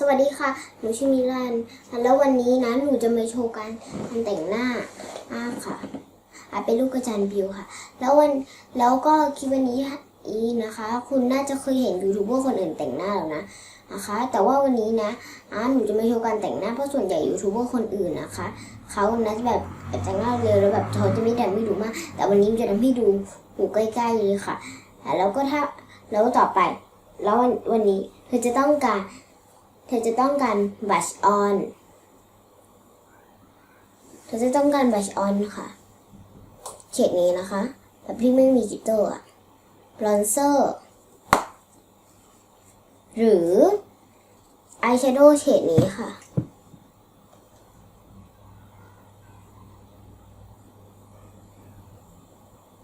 สวัสดีค่ะ หนูชื่อมิลัน แล้ววันนี้นะหนูจะมาโชว์การการแต่งหน้าอ่าค่ะอาเป็นลูกกระจานบิวค่ะ แล้ววันแล้วก็คลิปวันนี้อีนะคะ คุณน่าจะเคยเห็นยูทูบเบอร์คนอื่นแต่งหน้าแล้วนะนะคะ แต่ว่าวันนี้นะอ่าหนูจะมาโชว์การแต่งหน้าเพราะส่วนใหญ่ยูทูบเบอร์คนอื่นนะคะเขานะจะแบบแต่งหน้าเร็วแล้วแบบเขาจะไม่แต่งไม่ดูมาก แต่วันนี้จะทำให้ดูหูใกล้ๆเลยค่ะอ่าแล้วก็ถ้าแล้วต่อไป แล้ววันวันนี้เธอจะต้องการ เธอจะต้องการบัชออนเธอจะต้องการบัชออนค่ะเฉดนี้นะคะแบบที่ไม่มีกิตเตอร์อะบลอนเซอร์หรืออายแชโดว์เฉดนี้ค่ะ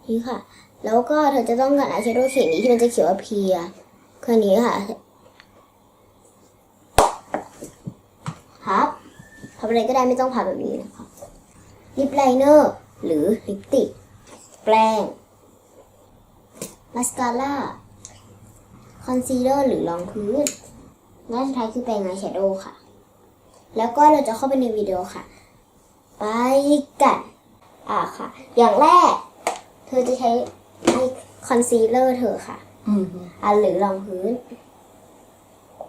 นี่ค่ะ แล้วก็เธอจะต้องการอายแชโดว์เฉดนี้ที่มันจะเขียว่าเพียคืออนนี้ค่ะ พับทำอะไรก็ได้ไม่ต้องพับแบบนี้นะคะลิปไลเนอร์หรือลิปสติก แปรงมาสคาร่าคอนซีลเลอร์หรือรองพื้นและสุดท้ายคือแปรงอายแชโดว์ค่ะ แล้วก็เราจะเข้าไปในวิดีโอค่ะ ไปกันอ่าค่ะ อย่างแรก เธอจะใช้ไอคอนซีลเลอร์เธอค่ะ อืมอ่าหรือรองพื้น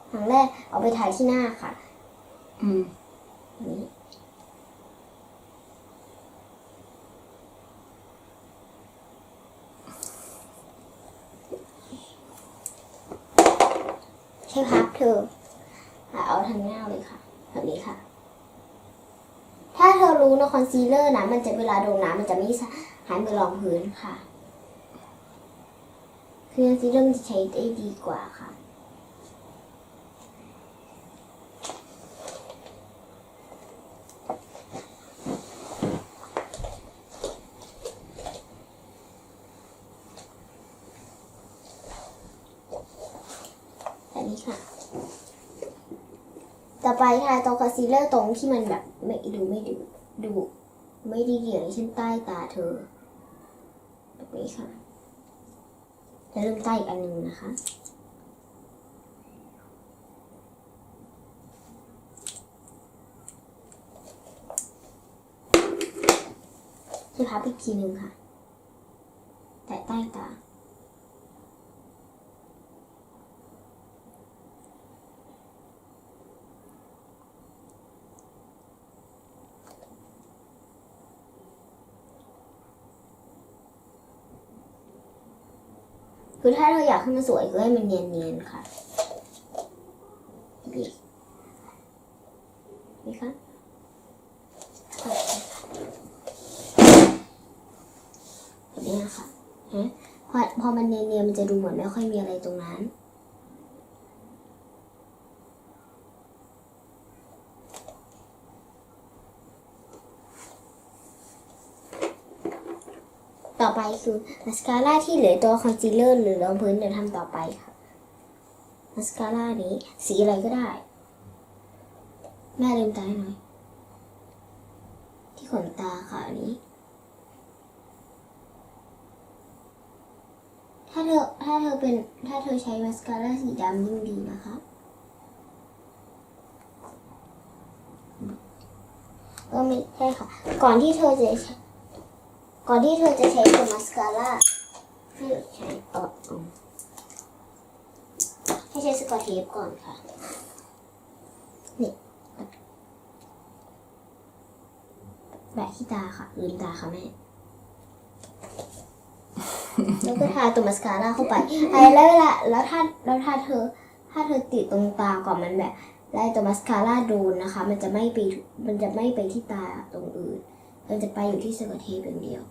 อย่างแรกเอาไปทาที่หน้าค่ะ อืมนี้ใช่พักเธอเอาทางหน้าเลยค่ะแบบนี้ค่ะ ถ้าเธอรู้นะคอนซีลเลอร์นะมันจะเวลาโดนน้ำมันจะไม่หายไปรองพื้นค่ะ คือคอนซีลเลอร์มันจะใช้ได้ดีกว่าค่ะ แบบนี้ค่ะ ต่อไปทาตรงคอนซีลเลอร์ตรงที่มันแบบไม่ดูไม่ดูดู ไม่ดีอย่างเช่นใต้ตาเธอแบบนี้ค่ะจะเริ่มใต้อีกอันหนึ่งนะคะจะพับอีกทีหนึ่งค่ะ แต่ใต้ตา คือถ้าเราอยากให้มันสวยก็ให้มันเนียนๆค่ะนี่นี่ค่ะแบบนี้นะคะฮะพอพอมันเนียนๆมันจะดูเหมือนไม่ค่อยมีอะไรตรงนั้น ต่อไปคือมาสคาร่าที่เหลือตัวคอนซีลเลอร์หรือรองพื้นเดี๋ยวทำต่อไปค่ะมาสคาร่านี้สีอะไรก็ได้ แม่ลืมตาหน่อย ที่ขนตาค่ะอันนี้ ถ้าเธอถ้าเธอเป็นถ้าเธอใช้มาสคาร่าสีดำยิ่งดีนะคะก็ไม่ใช่ค่ะ ก่อนที่เธอจะใช้ ก่อนที่เธอจะใช้ตัวมาสคาร่าให้ใช้เออให้ใช้สกอตเทปก่อนค่ะ นี่แบะที่ตาค่ะลืมตาค่ะแม่ แล้วก็ทาตัวมาสคาร่าเข้าไปไอ้แล้วเวลาแล้วถ้าแล้วถ้าเธอ ถ้าเธอติดตรงตาก่อนมันแบบไล่ตัวมาสคาร่าโดนนะคะ มันจะไม่ไปมันจะไม่ไปที่ตาตรงอื่น เราจะไปอยู่ที่สกอตเทปอย่างเดียว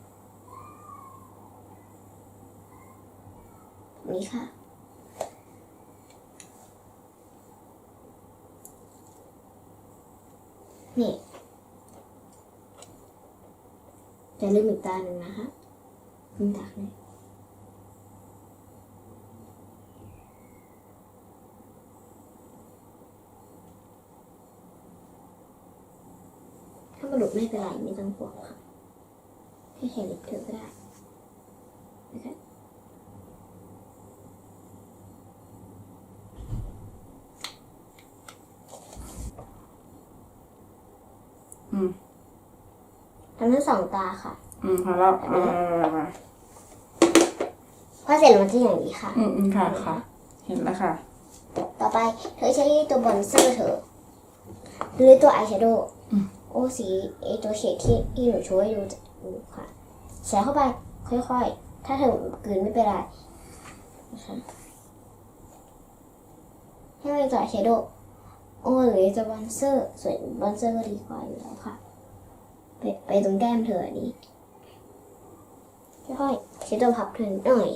ตรงนี้ค่ะ นี่จะลืมอีกตาหนึ่งนะคะลืมตาเลย ถ้ามันหลุดไม่เป็นไรไม่ต้องห่วงค่ะแค่แขนเล็กเธอก็ได้นะคะอืมทำทั้งสองตาค่ะ อืมค่ะแล้วอ่าพอเสร็จมันจะอย่างนี้ค่ะ อืมอืมค่ะค่ะ เห็นแล้วค่ะ ต่อไปเธอใช้ตัวบอนเซอร์เธอ หรือตัวอายแชโดว์ โอ้สีไอตัวเฉดที่ที่หนูช่วยดูดูค่ะ ใส่เข้าไปค่อยๆ ถ้าเธอกลืนไม่เป็นไรนะคะให้มันตัวอายแชโดว์โอ้หรือตัวบอนเซอร์ส่วนบอนเซอร์ก็ดีกว่าอยู่แล้วค่ะ ไปไปตรงแก้มเธออันนี้ค่อยๆใช้ตัวพับเธอหน่อย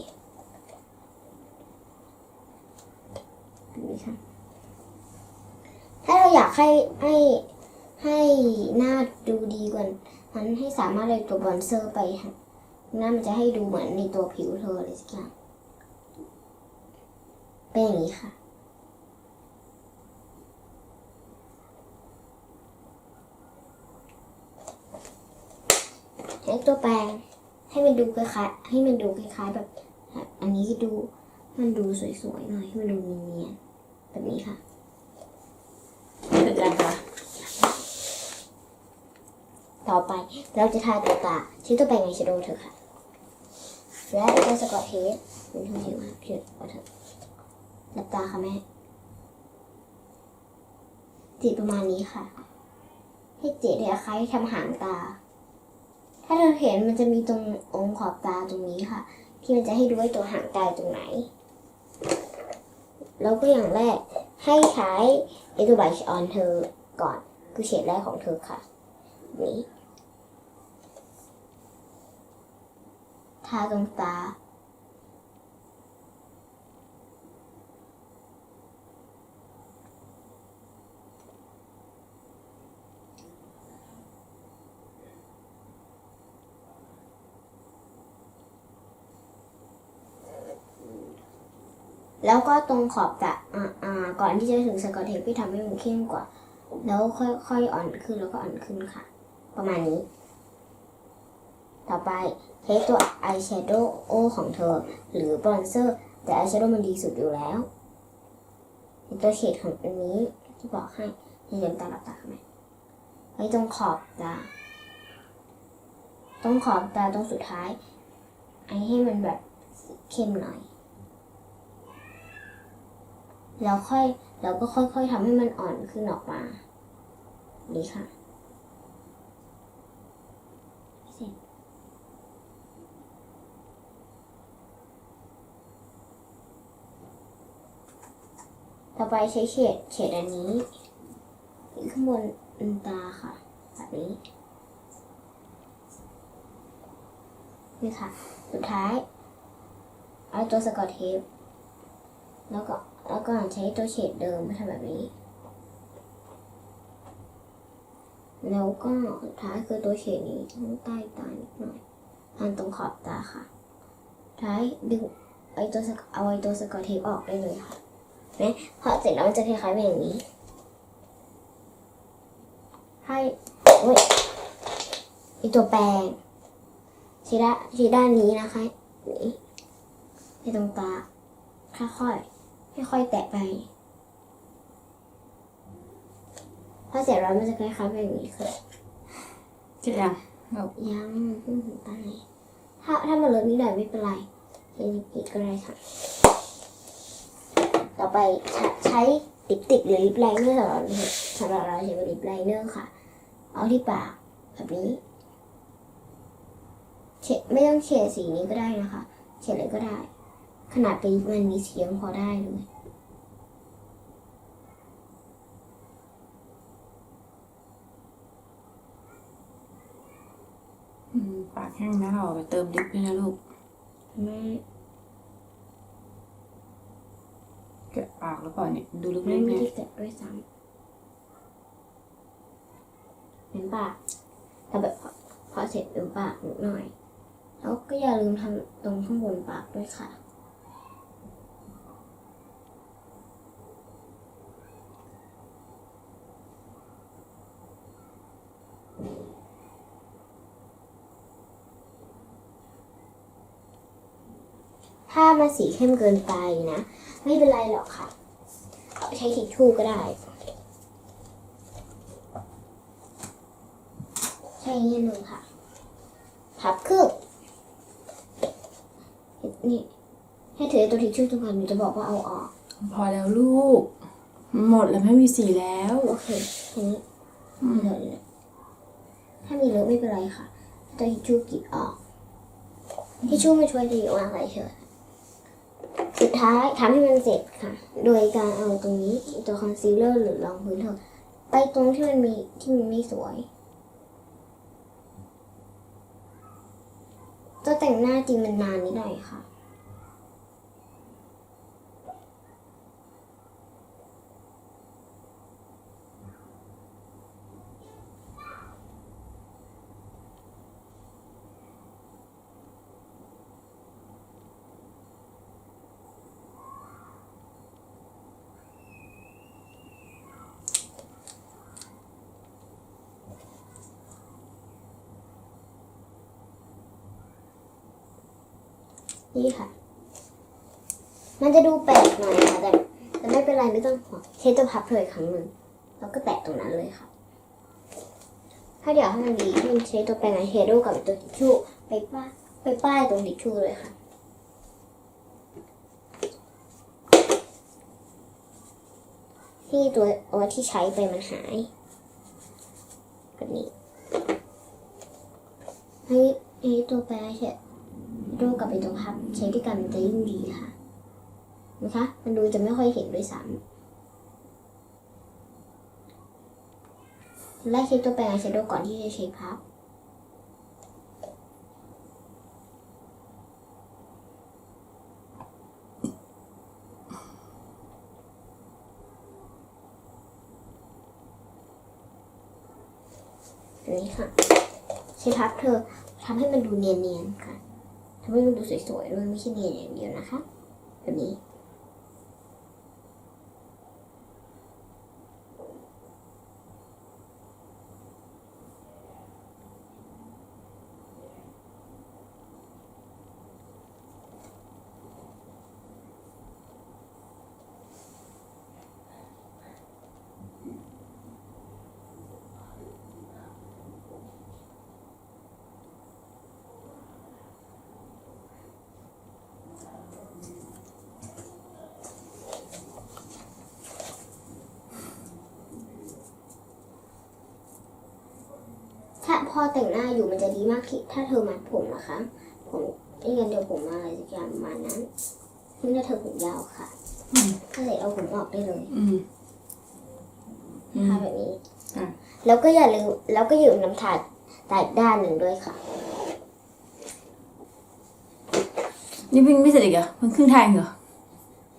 แบบนี้ค่ะถ้าเราอยากให้ให้ ให้หน้าดูดีกว่านั้นให้สามารถเลยตัวบอนเซอร์ไปค่ะหน้ามันจะให้ดูเหมือนในตัวผิวเธอเลยสักอย่างเป็นอย่างนี้ค่ะใช้ตัวแปรงให้มันดูคล้ายๆให้มันดูคล้ายๆแบบ อันนี้ดูมันดูสวยๆหน่อยให้มันดูเนียนๆแบบนี้ค่ะเสร็จยังคะ ต่อไปเราจะทาตัวตาใช้ตัวแปรงไอแชโดเถอค่ะ และตัวสกอตเทปเป็นทุกสิ่งมากเพียงกว่าเถอหลับตาค่ะแม่จีประมาณนี้ค่ะ ให้เจดเนี่ยคล้ายทำหางตา ถ้าเธอเห็นมันจะมีตรงองค์ขอบตาตรงนี้ค่ะ ที่มันจะให้ดูว่าตัวหางตาตรงไหน แล้วก็อย่างแรกให้ใช้เอตูไบชออนเธอก่อนคือเฉดแรกของเธอค่ะ นี้ ทาตรงตา แล้วก็ตรงขอบตะอ่าอ่าก่อนที่จะถึงสกอตเทปพี่ทำให้มันเข้มกว่า แล้วค่อยๆอ่อนขึ้นแล้วก็อ่อนขึ้นค่ะ ประมาณนี้ ต่อไปใช้ตัวอายแชโดว์โอของเธอ หรือบรอนเซอร์ แต่อายแชโดว์มันดีสุดอยู่แล้วเป็นตัวเฉดของอันนี้ที่บอกให้ให้เลืมตาหลับตาไหมไว้ตรงขอบตาตรงขอบตาตรงสุดท้ายไอให้มันแบบเข้มหน่อย แล้วค่อยเราก็ค่อยๆทำให้มันอ่อนขึ้นออกมา นี่ค่ะ เสร็จ ต่อไปใช้เฉดเฉดอันนี้ข้างบนอันตาค่ะแบบนี้นี่ค่ะ สุดท้าย เอาตัวสกอตเทปแล้วก็แล้วก็ใช้ตัวเฉดเดิมมาทำแบบนี้ แล้วก็สุดท้ายคือตัวเฉดนี้ข้งใต้ตานิดหน่อยทานตรงขอบตาค่ะ ท้ายดึงไอตัวเอาไอตัวสกอตเทปออกได้เลยค่ะ เนี่ยพอเสร็จแล้วมันจะคล้ายๆเป็นอย่างนี้ ให้โอ้ยไอตัวแปรงชี้ด้านชี้ด้านนี้นะคะนี่ในตรงตาค่อยๆค่อยๆแตะไปพอเสร็จแล้วมันจะคล้ายๆเป็นอย่างนี้ค่ะเสร็จยังยังเพิ่งถึงตาไหนถ้าถ้ามันเลอะนิดหน่อยไม่เป็นไรใช้ลิปติดก็ได้ค่ะ ต่อไปใช้ใช้ลิปติกหรือลิปไลเนอร์สำหรับสำหรับเราใช้เป็นลิปไลเนอร์ค่ะ เอาที่ปากแบบนี้เฉดไม่ต้องเฉดสีนี้ก็ได้นะคะเฉดเลยก็ได้ ขนาดเป็นมันมีสียังพอได้เลยอืมปากแห้งนะเราเอาไปเติมลิปด้วยนะลูกไม่ แกะปากแล้วเปล่าเนี่ยดูลึไม่กๆไม่เนี่ยได้แกะด้วยซ้ำเห็นปากแต่แบบพอพอเสร็จเป็นปากนิดหน่อย แล้วก็อย่าลืมทำตรงข้างบนปากด้วยค่ะ ถ้ามันสีเข้มเกินไปนะ ไม่เป็นไรหรอกค่ะ เอาใช้ทิชชู่ก็ได้ช่อย่างนี้หนึ่งค่ะ พับครึ่งนี่ ให้ถือตัวทิชชู่ทุกคนหนูจะบอกว่าเอาออก พอแล้วลูก หมดแล้วไม่มีสีแล้ว โอเคทีนี้เลอะเลยถ้ามีเลอะไม่เป็นไรค่ะตัวทิชชู่กรีดออกทิชชู่มาช่วยดีมากเลยเฉย สุดท้ายทำให้มันเสร็จค่ะ โดยการเอาตรงนี้ตัวคอนซีลเลอร์หรือรองพื้นเถอะไปตรงที่มันมีที่มันไม่สวย ตัวแต่งหน้าจริงมันนานนิดหน่อยค่ะ นี่ค่ะ มันจะดูแปลกหน่อยค่ะแต่แต่ไม่เป็นไรไม่ต้องห่วงใช้ตัวพับเธออีกครั้งหนึ่งแล้วก็แตะตรงนั้นเลยค่ะ ถ้าเดี๋ยวให้มันดีที่มันใช้ตัวแปรงไอเฮโดกับตัวทิชชู่ไปป้ายไปป้ายตรงทิชชู่เลยค่ะที่ตัวตัวที่ใช้ไปมันหายแบบนี้ให้ให้ตัวแปรงไอ เฮโดกับไปตัวพับใช้ด้วยกันมันจะยิ่งดีค่ะนะคะ มันดูจะไม่ค่อยเห็นด้วยซ้ำแรกใช้ตัวแปรงไอแชโดว์ก่อนที่จะใช้พับอันนี้ค่ะใช้พับเธอทำให้มันดูเนียนๆค่ะ ทำให้มันดูสวยๆด้วยไม่ใช่เนียนอย่างเดียวนะคะแบบนี้ ถ้าพอแต่งหน้าอยู่มันจะดีมากที่ถ้าเธอมัดผมนะคะ ผมไม่งั้นเดี๋ยวผมมาอะไรสักอย่างประมาณนั้นซึ่งถ้าเธอผมยาวค่ะอืมก็เลยเอาผมออกได้เลยอืมอืนะคะมแบบนี้อะแล้วก็อย่าลืมแล้วก็อย่าลืมน้ำถาดตาอีกด้านหนึ่งด้วยค่ะ นี่เพิ่งไม่เสร็จอีกเหรอเพิ่งครึ่งทางเหรอ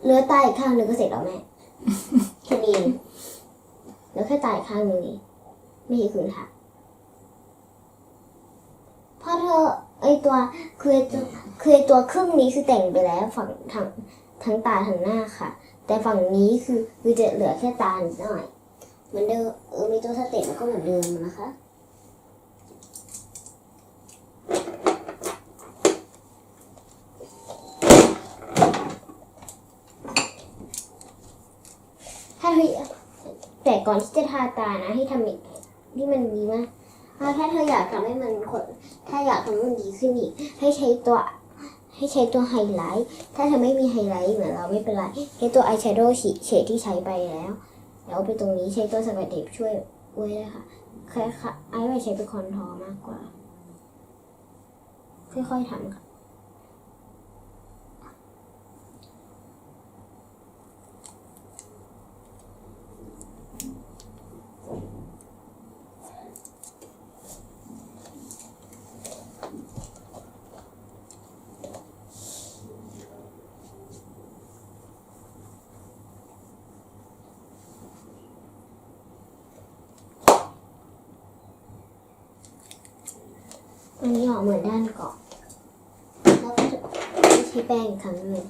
เหลือตาอีกข้างหนึ่งก็เสร็จแล้วแม่แค่นี้เองเหลือแค่ตาอีกข้างหนึ่งเองไม่ใช่คืนค่ะเพ ราะเธอไอตัวคือตัวคือตัวครึ่งนี้คือแต่งไปแล้วฝั่งทั้งทั้งตาทั้งหน้าค่ะ แต่ฝั่งนี้คือคือจะเหลือแค่ตานิดหน่อยเหมือนเดิมเออมีตัวสเต็ปมันก็เหมือนเดิมนะคะถ้าแต่ก่อนที่จะทาตานะให้ทำอีกที่มันดีมาก ถ้าถ้าเธออยากทำให้มันคนถ้าอยากทำให้มันดีขึ้นอีก ให้ใช้ตัว ให้ใช้ตัวไฮไลท์ ถ้าเธอไม่มีไฮไลท์เหมือนเราไม่เป็นไร ใช้ตัวอายแชโดว์เฉดที่ใช้ไปแล้ว แล้วไปตรงนี้ใช้ตัวสกัดเดบช่วยไว้เลยค่ะค่ะไอ้ไปใช้เป็นคอนทอร์มากกว่า ค่อยๆทำค่ะ อันนี้ออกเหมือนด้านเก่อนแล้วก็จะใช้แป้งอีกครั้งหนึ่ง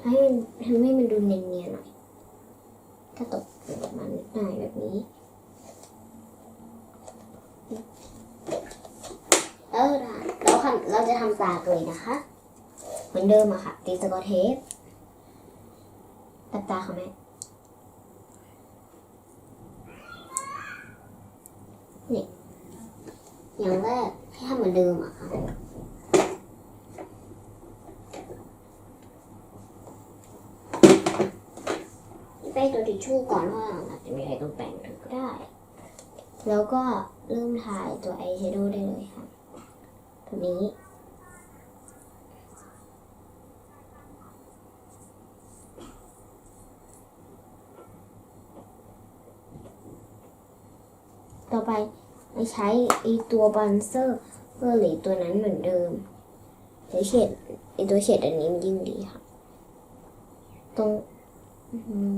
ให้มันทำให้มันดูเนียนๆหน่อยถ้าตกประมาณนิดหน่อยแบบนี้แล้วเราแล้วเราจะทำตาเองนะคะ เหมือนเดิมอะค่ะ ตีสกอตเทปตัดตาค่ะแม่นี่อย่างแรก ให้ทำเหมือนเดิมอะแป้งตัวทิชชู่ก่อนว่าอาจจะมีใครต้องแป้งเธอก็ได้ แล้วก็เริ่มถ่ายตัวอายแชโดว์ได้เลยค่ะตัวนี้ต่อไป ไปใช้ไอตัวบันเซอร์เพื่อหรือตัวนั้นเหมือนเดิมใช้เฉดไอตัวเฉดอันนี้มันยิ่งดีค่ะ ตรง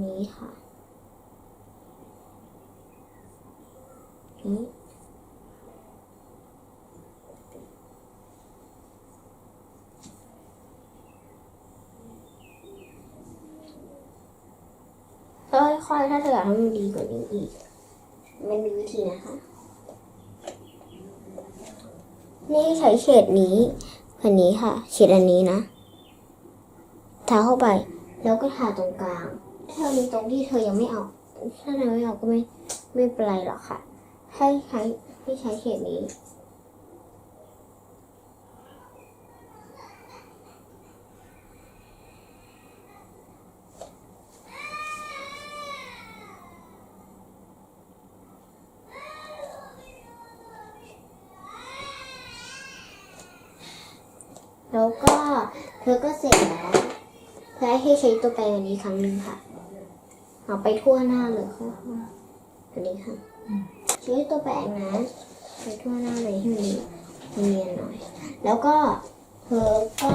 นี้ค่ะนี้ค่อยๆถ้าเธออยากให้มันดีกว่านี้อีก มันมีวิธีนะคะ นี่ใช้เฉดนี้อันนี้ค่ะเฉดอันนี้นะทาเข้าไป แล้วก็ทาตรงกลางถ้ามีตรงที่เธอยังไม่ออก ถ้าเธอไม่ออกก็ไม่ไม่เป็นไรหรอกค่ะ ให้ใช้ให้ใช้เฉดนี้ แล้วก็เธอก็เสร็จแล้วเธอให้ใช้ตัวแปรงอันนี้ครั้งหนึ่งค่ะ เอาไปทั่วหน้าเลยค่ะอันนี้ค่ะใช้ตัวแปรงนะไปทั่วหน้าเลยให้มันเนียนหน่อย แล้วก็เธอก็